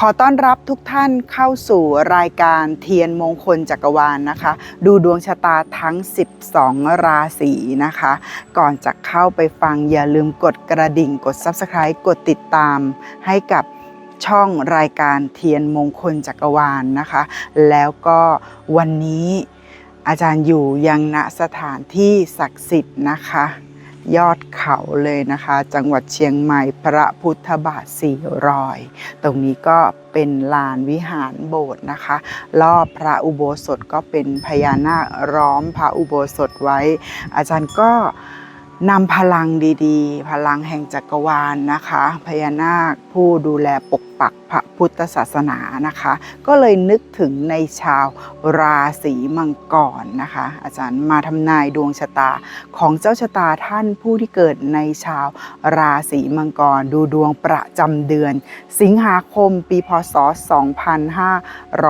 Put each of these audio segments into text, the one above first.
ขอต้อนรับทุกท่านเข้าสู่รายการเทียนมงคลจักรวาลนะคะ ดูดวงชะตาทั้ง 12 ราศีนะคะ ก่อนจะเข้าไปฟังอย่าลืมกดกระดิ่งกด Subscribe กดติดตามให้กับช่องรายการเทียนมงคลจักรวาลนะคะ แล้วก็วันนี้อาจารย์อยู่ยังณสถานที่ศักดิ์สิทธิ์นะคะ ยอดเขาเลยนะคะ จังหวัดเชียงใหม่พระพุทธบาทสี่รอย ตรงนี้ก็เป็นลานวิหารโบสถ์นะคะรอบพระอุโบสถก็เป็นพญานาคร้อมพระอุโบสถไว้ อาจารย์ก็นำพลังดีๆ พลังแห่งจักรวาลนะคะ พญานาคผู้ดูแลปกปักพระพุทธศาสนานะคะ ก็เลยนึกถึงในชาวราศีมังกรนะคะ อาจารย์มาทำนายดวงชะตาของเจ้าชะตาท่านผู้ที่เกิดในชาวราศีมังกร ดูดวงประจำเดือน สิงหาคมปีพศ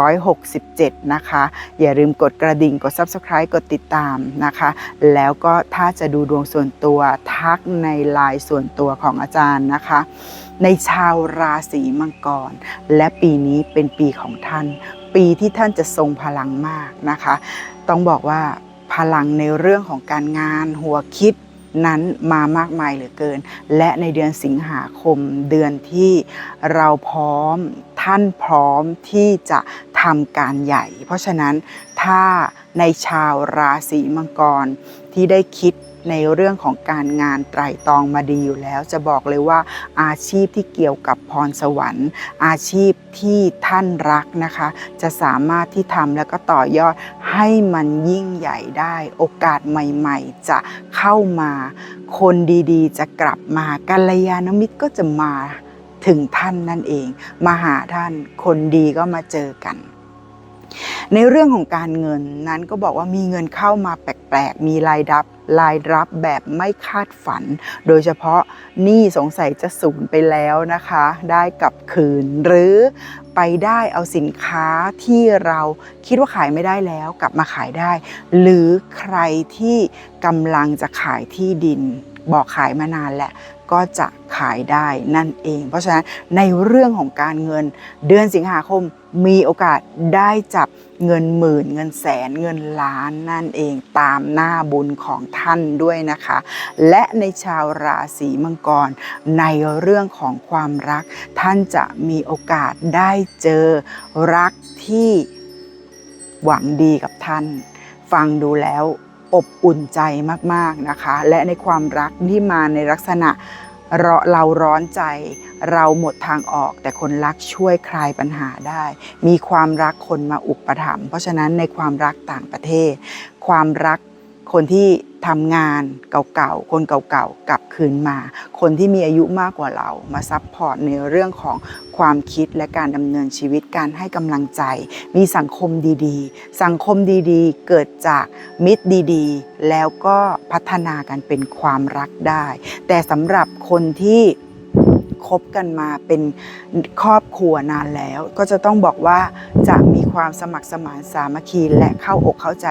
2567 นะคะ อย่าลืมกดกระดิ่งกด Subscribe กดติดตามนะคะ แล้วก็ถ้าจะดูดวงส่วนตัวทักในไลน์ส่วนตัวของอาจารย์นะคะ ในชาวราศีมังกร และปีนี้เป็นปีของท่าน ปีที่ท่านจะทรงพลังมากนะคะ ต้องบอกว่าพลังในเรื่องของการงานหัวคิดนั้นมามากมายเหลือเกิน และในเดือนสิงหาคมเดือนที่เราพร้อมท่านพร้อมที่จะทำการใหญ่ เพราะฉะนั้นถ้าในชาวราศีมังกรที่ได้คิด ในเรื่องของการงานไตรตองมาดีอยู่แล้ว จะบอกเลยว่าอาชีพที่เกี่ยวกับพรสวรรค์ อาชีพที่ท่านรักนะคะ จะสามารถที่ทำแล้วก็ต่อยอดให้มันยิ่งใหญ่ได้ โอกาสใหม่ๆ จะเข้ามา คนดีๆ จะกลับมากัลยาณมิตรก็จะมาถึงท่านนั่นเอง มาหาท่านคนดีก็มาเจอกันในเรื่องของการเงินนั้นก็บอกว่ามีเงินเข้ามาแปลกๆ มีรายรับ รายรับแบบไม่คาดฝัน โดยเฉพาะหนี้สงสัยจะสูญไปแล้วนะคะ ได้กลับคืน หรือไปได้เอาสินค้าที่เราคิดว่าขายไม่ได้แล้วกลับมาขายได้ หรือใครที่กำลังจะขายที่ดิน บอกขายมานานแหละ ก็จะขายได้นั่นเอง เพราะฉะนั้นในเรื่องของการเงินเดือนสิงหาคมมีโอกาสได้จับเงินหมื่นเงินแสนเงินล้านนั่นเองตามหน้าบุญของท่านด้วยนะคะ และในชาวราศีมังกร ในเรื่องของความรัก ท่านจะมีโอกาสได้เจอรักที่หวังดีกับท่าน ฟังดูแล้ว อบอุ่นใจมากๆนะคะ และในความรักที่มาในลักษณะเราเราร้อนใจ เราหมดทางออก แต่คนรักช่วยคลายปัญหาได้ มีความรักคนมาอุปถัมภ์เพราะฉะนั้นในความรักต่างประเทศ ความรัก คนที่ทำงานเก่าๆ คนเก่าๆ กลับคืนมา คนที่มีอายุมากกว่าเรา มาซัพพอร์ตในเรื่องของความคิดและการดำเนินชีวิต การให้กำลังใจ มีสังคมดีๆ สังคมดีๆ เกิดจากมิตรดีๆ แล้วก็พัฒนากันเป็นความรักได้ แต่สำหรับคนที่ คบกันมาเป็นครอบครัวนานแล้ว ก็จะต้องบอกว่าจะมีความสมัครสมานสามัคคีและเข้าอกเข้าใจ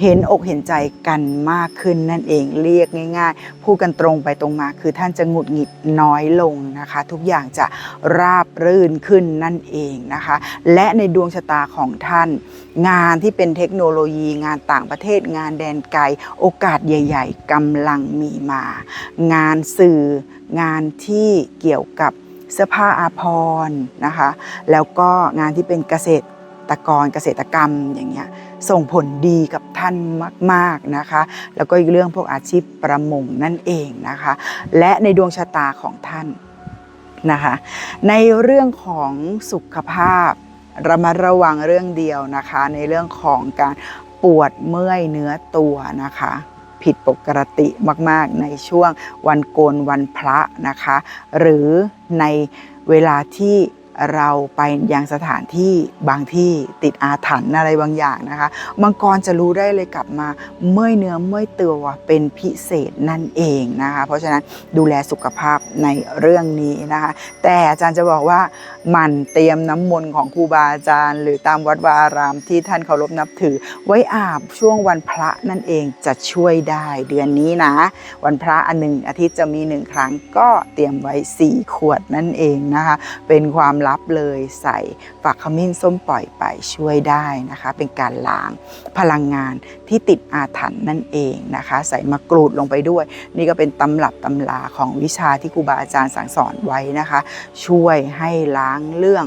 เห็นอกเห็นใจกันมากขึ้นนั่นเองเรียกง่าย ๆ พูดกันตรงไปตรงมา คือท่านจะหงุดหงิดน้อยลงนะคะ ทุกอย่างจะราบรื่นขึ้นนั่นเองนะคะ และในดวงชะตาของท่าน งานที่เป็นเทคโนโลยีงานต่างประเทศงานแดนไกล โอกาสใหญ่ ๆกำลังมีมา งานสื่อ งานที่เกี่ยวกับเสื้อผ้าอาภรณ์นะคะ แล้วก็งานที่เป็นเกษตรกรเกษตรกรรมอย่างเงี้ยส่งผลดีกับท่านมากๆนะคะ แล้วก็อีกเรื่องพวกอาชีพประมงนั่นเองนะคะ และในดวงชะตาของท่านนะคะ ในเรื่องของสุขภาพระมัดระวังเรื่องเดียวนะคะ ในเรื่องของการปวดเมื่อยเนื้อตัวนะคะ ผิดปกติมาก ๆ ในช่วงวันโกนวันพระนะคะ หรือในเวลาที่ เราไปยังสถานที่บางที่ติดอาถรรพ์อะไรบางอย่างนะคะมังกรจะรู้ได้เลยกลับมาเมื่อยเนื้อเมื่อยตัวเป็นพิเศษนั่นเองนะคะ เพราะฉะนั้นดูแลสุขภาพในเรื่องนี้นะคะ แต่อาจารย์จะบอกว่ามันเตรียมน้ำมนต์ของครูบาอาจารย์ หรือตามวัดวาอารามที่ท่านเคารพนับถือ ไว้อาบช่วงวันพระนั่นเองจะช่วยได้เดือนนี้นะ วันพระอันหนึ่งอาทิตย์จะมีหนึ่งครั้งก็เตรียมไว้ 4 ขวดนั่นเองนะคะ เป็นความลับเลยใส่ฝักขมิ้นส้มปล่อยไปช่วยได้นะคะ เป็นการล้างพลังงานที่ติดอาถรรพ์นั่นเองนะคะ ใส่มะกรูดลงไปด้วย นี่ก็เป็นตำรับตำลาของวิชาที่ครูบาอาจารย์สั่งสอนไว้นะคะ ช่วยให้ล้างเรื่อง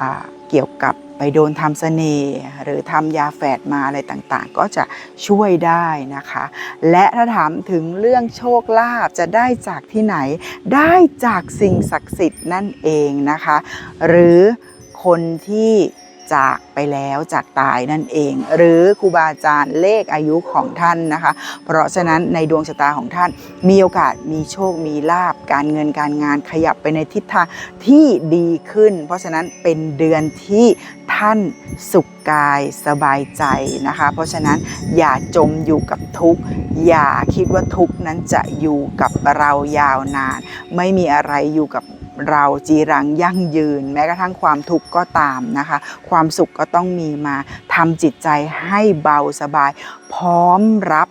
อเกี่ยวกับ ไปโดนทำเสน่ห์หรือทำยาแฝดมาอะไรต่างๆ ก็จะช่วยได้นะคะ และถ้าถามถึงเรื่องโชคลาภจะได้จากที่ไหน ได้จากสิ่งศักดิ์สิทธิ์นั่นเองนะคะ หรือคนที่จากไปแล้วจากตายนั่นเอง หรือครูบาอาจารย์เลขอายุของท่านนะคะ เพราะฉะนั้นในดวงชะตาของท่านมีโอกาสมีโชคมีลาบการเงินการงานขยับไปในทิศทางที่ดีขึ้น เพราะฉะนั้นเป็นเดือนที่ ท่านสุขกายสบายใจนะคะ เพราะฉะนั้นอย่าจมอยู่กับทุกข์อย่าคิดว่าทุกข์นั้นจะอยู่กับเรายาวนาน ไม่มีอะไรอยู่กับเราจีรังยั่งยืน แม้กระทั่งความทุกข์ก็ตามนะคะ ความสุขก็ต้องมีมาทำจิตใจให้เบาสบาย พร้อมรับ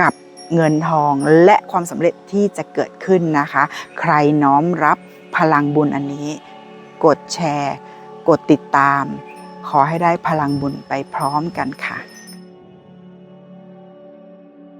กับเงินทองและความสำเร็จที่จะเกิดขึ้นนะคะ ใครน้อมรับพลังบุญอันนี้ กดแชร์ กดติดตาม ขอให้ได้พลังบุญไปพร้อมกันค่ะ